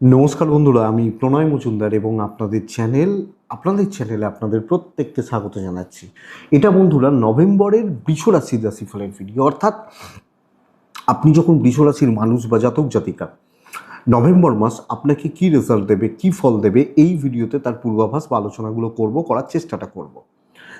নমস্কার বন্ধুরা, আমি প্রণয় মজুমদার এবং আপনাদের চ্যানেল, আপনাদের চ্যানেলে আপনাদের প্রত্যেককে স্বাগত জানাচ্ছি। এটা বন্ধুরা, নভেম্বরের বৃষরাশির রাশিফলের ভিডিও অর্থাৎ আপনি যখন বৃষরাশির মানুষ বা জাতক জাতিকা, নভেম্বর মাস আপনাকে কি রেজাল্ট দেবে, কি ফল দেবে, এই ভিডিওতে তার পূর্বাভাস বা আলোচনাগুলো করব, করার চেষ্টাটা করব।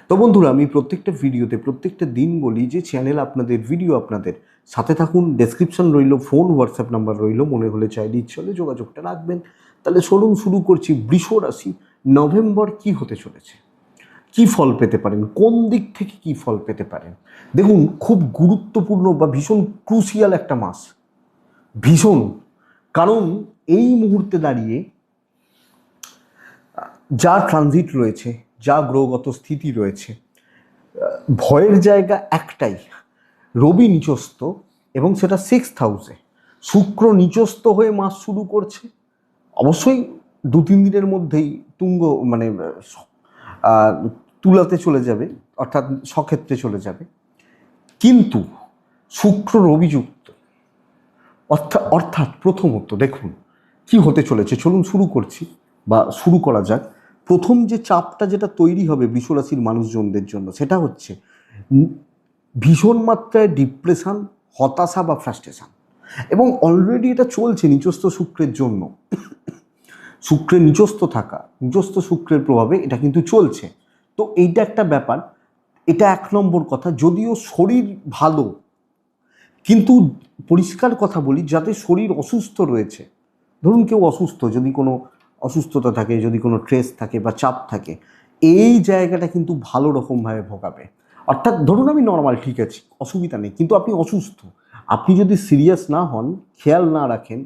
তো বন্ধুরা, আমি প্রত্যেকটা ভিডিওতে, প্রত্যেকটা দিন বলি যে চ্যানেল আপনাদের ভিডিও আপনাদের সাথে থাকুন ডেসক্রিপশন রইল ফোন হোয়াটসঅ্যাপ নাম্বার রইল, মনে হলে চাইলে ইচ্ছে হলে যোগাযোগটা রাখবেন। তাহলে চলুন শুরু করছি বৃষ রাশি, নভেম্বর কি হতে চলেছে? কি ফল পেতে পারেন? কোন দিক থেকে কি ফল পেতে পারেন? দেখুন, খুব গুরুত্বপূর্ণ বা ভীষণ ক্রুশিয়াল একটা মাস। ভীষণ। কারণ এই মুহূর্তে দাঁড়িয়ে যা ট্রানজিট রয়েছে যা গ্রহগত স্থিতি রয়েছে। ভয়ের জায়গা একটাই, রবি নিচস্ত এবং সেটা সিক্স হাউসে শুক্র নিচস্ত হয়ে মাস শুরু করছে। অবশ্যই দু তিন দিনের মধ্যেই তুঙ্গ মানে তুলাতে চলে যাবে, অর্থাৎ সক্ষেত্রে চলে যাবে। কিন্তু শুক্র রবিযুক্ত। অর্থাৎ অর্থাৎ প্রথমত দেখুন, কি হতে চলেছে? চলুন শুরু করছি বা শুরু করা যাক। প্রথম যে চাপটা যেটা তৈরি হবে বৃষরাশির মানুষজনদের জন্য, সেটা হচ্ছে ভীষণ মাত্রায় ডিপ্রেশান হতাশা বা ফ্রাস্ট্রেশন এবং অলরেডি এটা চলছে নিচস্থ শুক্রের জন্য। শুক্রের নিচস্থ থাকা নিচস্থ শুক্রের প্রভাবে এটা কিন্তু চলছে। তো এইটা একটা ব্যাপার। এটা এক নম্বর কথা, যদিও শরীর ভালো, কিন্তু পরিষ্কার কথা বলি যাতে শরীর অসুস্থ রয়েছে, ধরুন কেউ অসুস্থ, যদি কোনো অসুস্থতা থাকে, যদি কোনো ট্রেস থাকে বা চাপ থাকে, এই জায়গাটা কিন্তু ভালো রকমভাবে ভোগাবে। অর্থাৎ ধরুন আমি নর্মাল ঠিক আছি, অসুবিধা নেই, কিন্তু আপনি অসুস্থ। আপনি যদি সিরিয়াস না হন, খেয়াল না রাখেন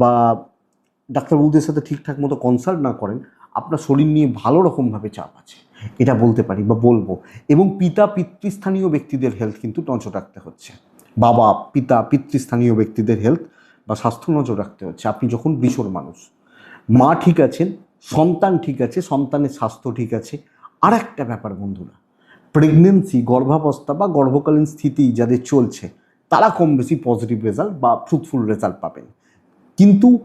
বা ডাক্তারবাবুদের সাথে ঠিকঠাক মতো কনসাল্ট না করেন, আপনার শরীর নিয়ে ভালো রকমভাবে চাপ আছে। এটা বলতে পারি বা বলব। এবং পিতা পিতৃস্থানীয় ব্যক্তিদের হেলথ কিন্তু নজর রাখতে হচ্ছে। বাবা, পিতা পিতৃস্থানীয় ব্যক্তিদের হেলথ বা স্বাস্থ্য নজর রাখতে হচ্ছে। আপনি যখন বৃষর মানুষ মা ঠিক আছেন, সন্তান ঠিক আছে, সন্তানের স্বাস্থ্য ঠিক আছে। আর একটা ব্যাপার বন্ধুরা প্রেগনেন্সি গর্ভাবস্থা বা গর্ভকালীন স্থিতি যাদের চলছে, তারা কম বেশি পজিটিভ রেজাল্ট বা ফ্রুটফুল রেজাল্ট পাবেন। কিন্তু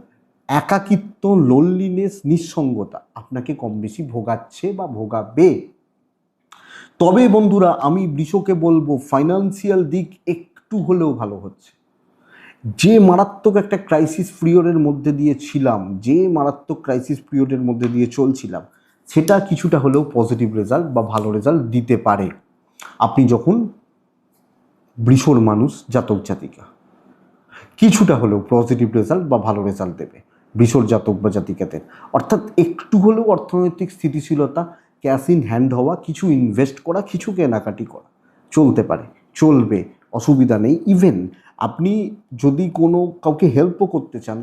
একাকিত্ব লোনলিনেস নিঃসঙ্গতা আপনাকে কম বেশি ভোগাচ্ছে বা ভোগাবে। তবে বন্ধুরা, আমি বৃষকে বলব ফাইনান্সিয়াল দিক একটু হলেও ভালো হচ্ছে। যে মারাত্মক একটা ক্রাইসিস পিরিয়ডের মধ্যে দিয়ে ছিলাম, যে মারাত্মক ক্রাইসিস পিরিয়ডের মধ্যে দিয়ে চলছিলাম, সেটা কিছুটা হলেও পজিটিভ রেজাল্ট বা ভালো রেজাল্ট দিতে পারে। আপনি যখন বৃষর মানুষ, জাতক জাতিকা, কিছুটা হলেও পজিটিভ রেজাল্ট বা ভালো রেজাল্ট দেবে বৃষর জাতক বা জাতিকাদের। অর্থাৎ একটু হলেও অর্থনৈতিক স্থিতিশীলতা ক্যাশ ইন হ্যান্ড হওয়া, কিছু ইনভেস্ট করা, কিছু কেনাকাটি করা, চলতে পারে, চলবে, অসুবিধা নেই ইভেন আপনি যদি কোনো কাউকে হেল্পও করতে চান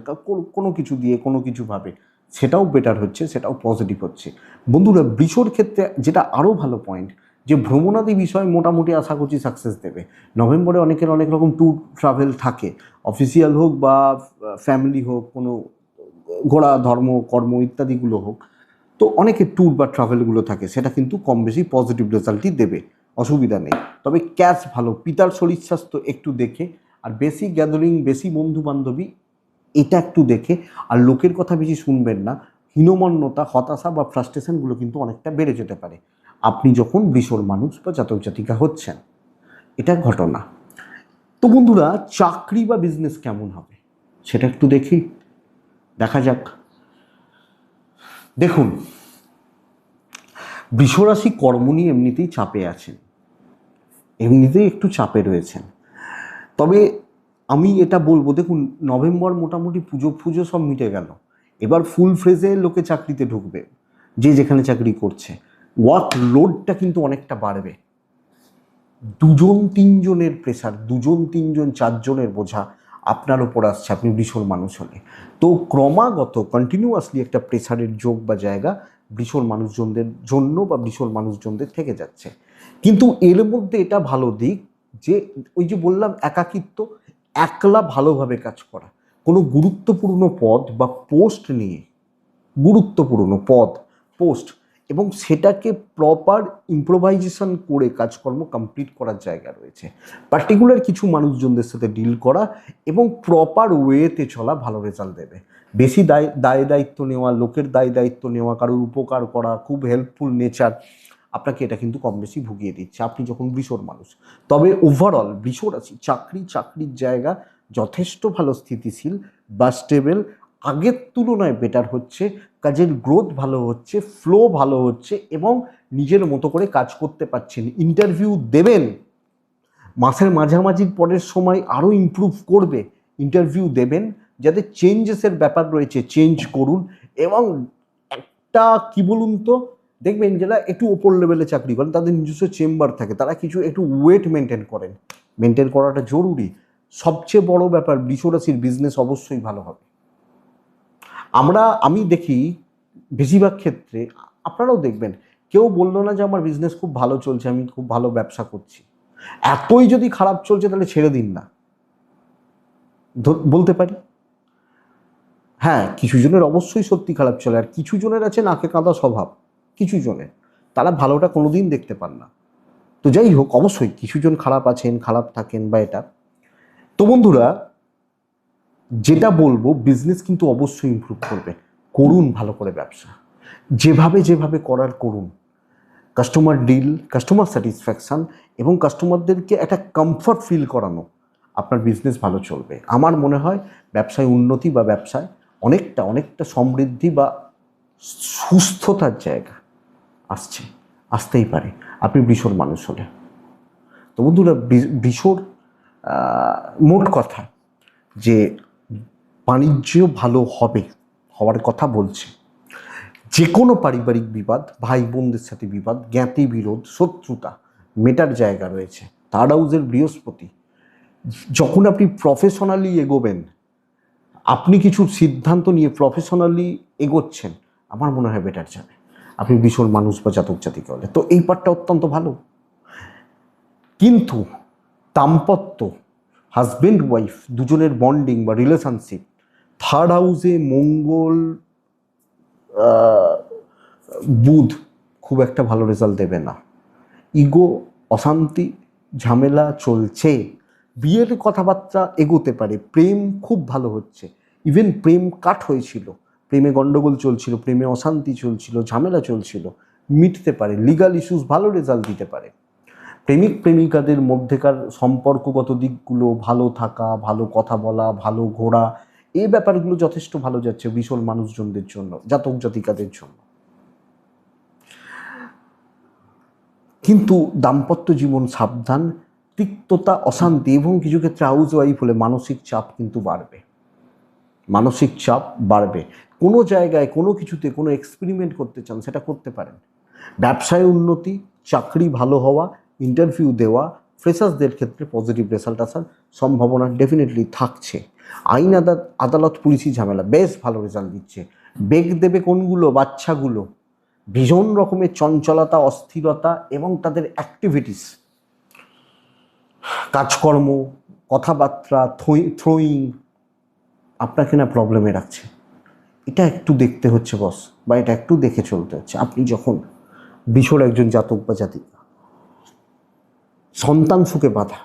কোনো কিছু দিয়ে, কোনো কিছুভাবে সেটাও বেটার হচ্ছে, সেটাও পজিটিভ হচ্ছে। বন্ধুরা, বৃষর ক্ষেত্রে যেটা আরও ভালো পয়েন্ট যে ভ্রমণাদি বিষয় মোটামুটি আশা করছি সাকসেস দেবে। নভেম্বরে অনেকের অনেক রকম ট্যুর ট্রাভেল থাকে। অফিসিয়াল হোক বা ফ্যামিলি হোক, কোনো ঘোরা ধর্ম, কর্ম ইত্যাদিগুলো হোক, তো অনেকের ট্যুর বা ট্রাভেলগুলো থাকে, সেটা কিন্তু কম বেশি পজিটিভ রেজাল্টই দেবে। অসুবিধা নেই। তবে ক্যাশ ভালো, পিতার শরীর স্বাস্থ্য একটু দেখে আর বেশি গ্যাদারিং বেশি বন্ধু বান্ধবী এটা একটু দেখে। আর লোকের কথা বেশি শুনবেন না। হীনমন্যতা, হতাশা বা ফ্রাস্ট্রেশনগুলো কিন্তু অনেকটা বেড়ে যেতে পারে। আপনি যখন বৃষর মানুষ বা জাতক জাতিকা হচ্ছেন, এটা ঘটনা। তো বন্ধুরা, চাকরি বা বিজনেস কেমন হবে? সেটা একটু দেখি। দেখা যাক। দেখুন, বৃষরাশি কর্ম নিয়ে এমনিতেই চাপে আছেন। এমনিতেই একটু চাপে রয়েছেন। তবে আমি এটা বলব, দেখুন, নভেম্বর মোটামুটি পুজো ফুজো সব মিটে গেল। এবার ফুল ফ্রেজে লোকে চাকরিতে ঢুকবে, যে যেখানে চাকরি করছে। ওয়ার্ক লোডটা কিন্তু অনেকটা বাড়বে। দুজন, তিনজনের প্রেশার দুজন, তিনজন, চারজনের বোঝা আপনার ওপর আসছে, আপনি বৃষর মানুষ হলে। তো ক্রমাগত কন্টিনিউয়াসলি একটা প্রেশারের যোগ বা জায়গা বৃষর মানুষজনদের জন্য বা বৃষর মানুষজনদের থেকে যাচ্ছে। কিন্তু এর মধ্যে এটা ভালো দিক যে ওই যে বললাম একাকিত্ব, একলা ভালোভাবে কাজ করা। কোনো গুরুত্বপূর্ণ পদ বা পোস্ট নিয়ে, গুরুত্বপূর্ণ পদ পোস্ট এবং সেটাকে প্রপার ইম্প্রোভাইজেশন করে কাজকর্ম কমপ্লিট করার জায়গা রয়েছে। পার্টিকুলার কিছু মানুষজনদের সাথে ডিল করা এবং প্রপার ওয়েতে চলা ভালো রেজাল্ট দেবে। বেশি দায় দায় দায়িত্ব নেওয়া, লোকের দায় দায়িত্ব নেওয়া, কারোর উপকার করা, খুব হেল্পফুল নেচার আপনাকে এটা কিন্তু কম বেশি ভুগিয়ে দিচ্ছে। আপনি যখন বৃষর মানুষ, তবে ওভারঅল বৃষ রাশি চাকরি, চাকরির জায়গা যথেষ্ট ভালো স্থিতিশীল, বা স্টেবল আগের তুলনায় বেটার হচ্ছে, কাজের গ্রোথ ভালো হচ্ছে ফ্লো ভালো হচ্ছে, এবং নিজের মতো করে কাজ করতে পারছেন। ইন্টারভিউ দেবেন। মাসের মাঝামাঝির পরের সময় আরও ইমপ্রুভ করবে। ইন্টারভিউ দেবেন। যাতে চেঞ্জেসের ব্যাপার রয়েছে চেঞ্জ করুন। এবং একটা কি বলুন তো? দেখবেন যারা একটু ওপর লেভেলে চাকরি করেন, তাদের নিজস্ব চেম্বার থাকে, তারা কিছু একটু ওয়েট মেনটেন করেন। মেনটেন করাটা জরুরি। সবচেয়ে বড় ব্যাপার, বিশ্বরাশির বিজনেস অবশ্যই ভালো হবে। আমরা, আমি দেখি বেশিরভাগ ক্ষেত্রে, আপনারাও দেখবেন, কেউ বলল না যে আমার বিজনেস খুব ভালো চলছে, আমি খুব ভালো ব্যবসা করছি। এতই যদি খারাপ চলছে, তাহলে ছেড়ে দিন না। বলতে পারি? হ্যাঁ কিছু জনের অবশ্যই সত্যি খারাপ চলে, আর কিছু জনের আছে নাকে কাঁদা স্বভাব। কিছু জনের তারা ভালোটা কোনোদিন দেখতে পান না। তো যাই হোক, অবশ্যই কিছুজন খারাপ আছেন, খারাপ থাকেন বা এটা। তো বন্ধুরা, যেটা বলব বিজনেস কিন্তু অবশ্যই ইমপ্রুভ করবে। করুন ভালো করে ব্যবসা। যেভাবে যেভাবে করার করুন। কাস্টমার ডিল কাস্টমার স্যাটিসফ্যাকশান এবং কাস্টমারদেরকে একটা কমফর্ট ফিল করানো আপনার বিজনেস ভালো চলবে। আমার মনে হয় ব্যবসায় উন্নতি বা ব্যবসায় অনেকটা অনেকটা সমৃদ্ধি বা সুস্থতার জায়গা। আসছে আসতেই পারে। আপনি বিশোর মানুষ হলে। তো বন্ধুরা বি- বিশোর আহ, মোট কথা যে বাণিজ্য ভালো হবে হওয়ার কথা বলছে। যে কোনো পারিবারিক বিবাদ ভাই বোনদের সাথে বিবাদ জ্ঞাতি বিরোধ শত্রুতা মেটার জায়গা রয়েছে। থার্ড হাউসের বৃহস্পতি যখন আপনি প্রফেশনালি এগোবেন আপনি কিছু সিদ্ধান্ত নিয়ে প্রফেশনালি এগোচ্ছেন আমার মনে হয় বেটার যাবে। আপনি ভীষণ মানুষ বা জাতক জাতিকে হলে। তো এই পার্টটা অত্যন্ত ভালো। কিন্তু দাম্পত্য হাজবেন্ড ওয়াইফ দুজনের বন্ডিং বা রিলেশনশিপ থার্ড হাউসে মঙ্গল বুধ খুব একটা ভালো রেজাল্ট দেবে না। ইগো অশান্তি, ঝামেলা চলছে। বিয়ের কথাবার্তা এগোতে পারে। প্রেম খুব ভালো হচ্ছে। ইভেন প্রেম কাট হয়েছিল। প্রেমে গণ্ডগোল চলছিল, প্রেমে অশান্তি চলছিল, ঝামেলা চলছিল, মিটতে পারে লিগাল ইস্যুস ভালো রেজাল্ট দিতে পারে। প্রেমিক প্রেমিকাদের মধ্যেকার সম্পর্কগত দিকগুলো, ভালো থাকা, ভালো কথা বলা, ভালো ঘোরা এই ব্যাপারগুলো যথেষ্ট ভালো যাচ্ছে ভীষণ মানুষজনদের জন্য, জাতক জাতিকাদের জন্য। কিন্তু দাম্পত্য জীবন সাবধান, তিক্ততা, অশান্তি এবং কিছু ক্ষেত্রে হাউস ওয়াইফ হলে মানসিক চাপ কিন্তু বাড়বে। মানসিক চাপ বাড়বে। কোনো জায়গায় কোনো কিছুতে কোনো এক্সপেরিমেন্ট করতে চান, সেটা করতে পারেন। ব্যবসায় উন্নতি, চাকরি ভালো হওয়া ইন্টারভিউ দেওয়া ফ্রেশার্সদের ক্ষেত্রে পজিটিভ রেজাল্ট আসার সম্ভাবনা ডেফিনেটলি থাকছে। আইন আদালত আদালত পুলিশি ঝামেলা, বেশ ভালো রেজাল্ট দিচ্ছে। বেগ দেবে কোনগুলো, বাচ্চাগুলো? ভীষণ রকমের চঞ্চলতা, অস্থিরতা এবং তাদের অ্যাক্টিভিটিস কাজকর্ম, কথাবার্তা থ্রোয়িং আপনাকে না প্রবলেমে রাখছে। এটা একটু দেখতে হচ্ছে বস বা এটা একটু দেখে চলতে হচ্ছে। আপনি যখন বিশোর একজন জাতক বা জাতিকা সন্তান সুখে বাধা,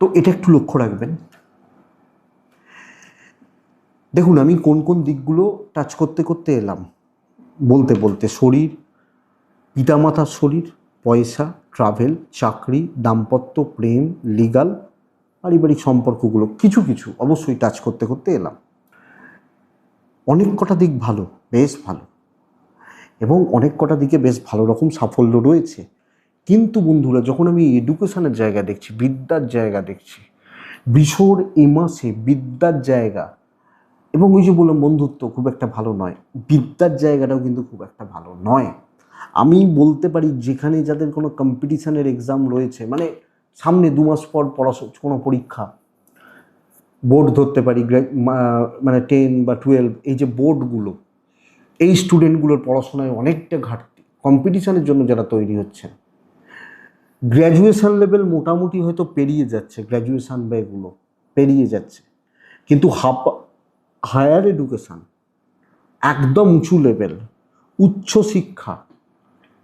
তো এটা একটু লক্ষ্য রাখবেন। দেখুন, আমি কোন কোন দিকগুলো টাচ করতে করতে এলাম। বলতে বলতে শরীর, পিতামাতার শরীর, পয়সা ট্রাভেল চাকরি, দাম্পত্য, প্রেম লিগাল পারিবারিক সম্পর্কগুলো, কিছু কিছু অবশ্যই টাচ করতে করতে এলাম। অনেক কটা দিক ভালো, বেশ ভালো। এবং অনেক কটা দিকে বেশ ভালো রকম সাফল্য রয়েছে। কিন্তু বন্ধুরা, যখন আমি এডুকেশনের জায়গা দেখছি, বিদ্যার জায়গা দেখছি বিশোর এ মাসে বিদ্যার জায়গা এবং ওই যে বললাম বন্ধুত্ব খুব একটা ভালো নয়, বিদ্যার জায়গাটাও কিন্তু খুব একটা ভালো নয়। আমি বলতে পারি যেখানে যাদের কোনো কম্পিটিশানের এক্সাম রয়েছে মানে সামনে দু মাস পর পড়াশোনা, কোনো পরীক্ষা বোর্ড ধরতে পারি মানে টেন বা টুয়েলভ এই যে বোর্ডগুলো এই স্টুডেন্টগুলোর পড়াশোনায় অনেকটা ঘাটতি। কম্পিটিশনের জন্য যারা তৈরি হচ্ছেন গ্র্যাজুয়েশান লেভেল মোটামুটি হয়তো পেরিয়ে যাচ্ছে গ্র্যাজুয়েশান বা এগুলো পেরিয়ে যাচ্ছে। কিন্তু হাপ হায়ার এডুকেশান একদম উঁচু লেভেল উচ্চ শিক্ষা,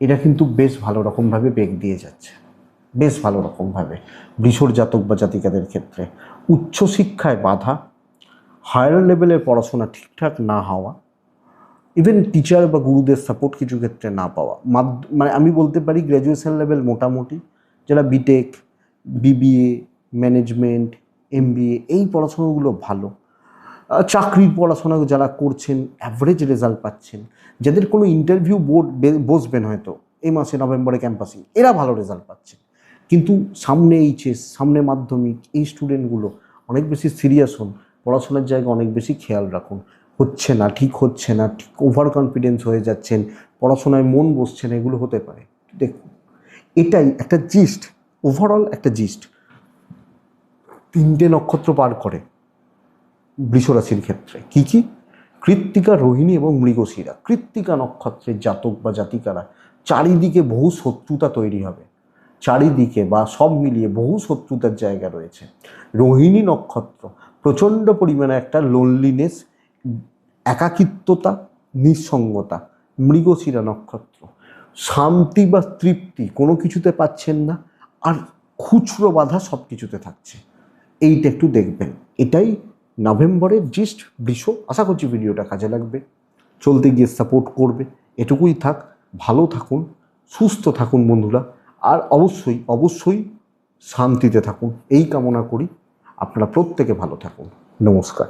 এটা কিন্তু বেশ ভালো রকমভাবে বেগ দিয়ে যাচ্ছে। বেশ ভালো রকমভাবে বৃষর জাতক বা জাতিকাদের ক্ষেত্রে। উচ্চশিক্ষায় বাধা হায়ার লেভেলের পড়াশোনা ঠিকঠাক না হওয়া ইভেন টিচার বা গুরুদের সাপোর্ট কিছু ক্ষেত্রে না পাওয়া। মানে আমি বলতে পারি গ্র্যাজুয়েশন লেভেল মোটামুটি, যারা বিটেক বিবিএ ম্যানেজমেন্ট এমবিএ এই পড়াশোনাগুলো ভালো। চাকরির পড়াশোনা যারা করছেন অ্যাভারেজ রেজাল্ট পাচ্ছেন, যাদের কোনো ইন্টারভিউ বোর্ড বসবেন হয়তো, এই মাসে নভেম্বরে ক্যাম্পাসিং এরা ভালো রেজাল্ট পাচ্ছেন। কিন্তু সামনে এইচএস, সামনে মাধ্যমিক, এই স্টুডেন্টগুলো অনেক বেশি সিরিয়াস হন। পড়াশোনার জায়গায় অনেক বেশি খেয়াল রাখুন। হচ্ছে না, ঠিক হচ্ছে না, ঠিক ওভার কনফিডেন্স হয়ে যাচ্ছেন, পড়াশোনায় মন বসছে না এগুলো হতে পারে। দেখুন, এটাই একটা জিস্ট ওভারঅল একটা জিস্ট তিনটে নক্ষত্র পার করে বৃষরাশির ক্ষেত্রে। কি কি? কৃত্তিকা রোহিণী এবং মৃগশিরা। কৃত্তিকা নক্ষত্রের জাতক বা জাতিকারা, চারিদিকে বহু শত্রুতা তৈরি হবে। চারিদিকে বা সব মিলিয়ে বহু শত্রুতার জায়গা রয়েছে। রোহিণী নক্ষত্র প্রচণ্ড পরিমাণে একটা লোনলিনেস একাকিত্বতা, নিঃসঙ্গতা, মৃগশিরা নক্ষত্র। শান্তি বা তৃপ্তি কোনো কিছুতে পাচ্ছেন না আর খুচরো বাধা সব কিছুতে থাকছে। এইটা একটু দেখবেন। এটাই নভেম্বরের জিস্ট বৃষ। আশা করছি ভিডিওটা কাজে লাগবে। চলতে গিয়ে সাপোর্ট করবে। এটুকুই থাক। ভালো থাকুন, সুস্থ থাকুন বন্ধুরা। আর অবশ্যই অবশ্যই শান্তিতে থাকুন। এই কামনা করি। আপনারা প্রত্যেকে ভালো থাকুন। নমস্কার।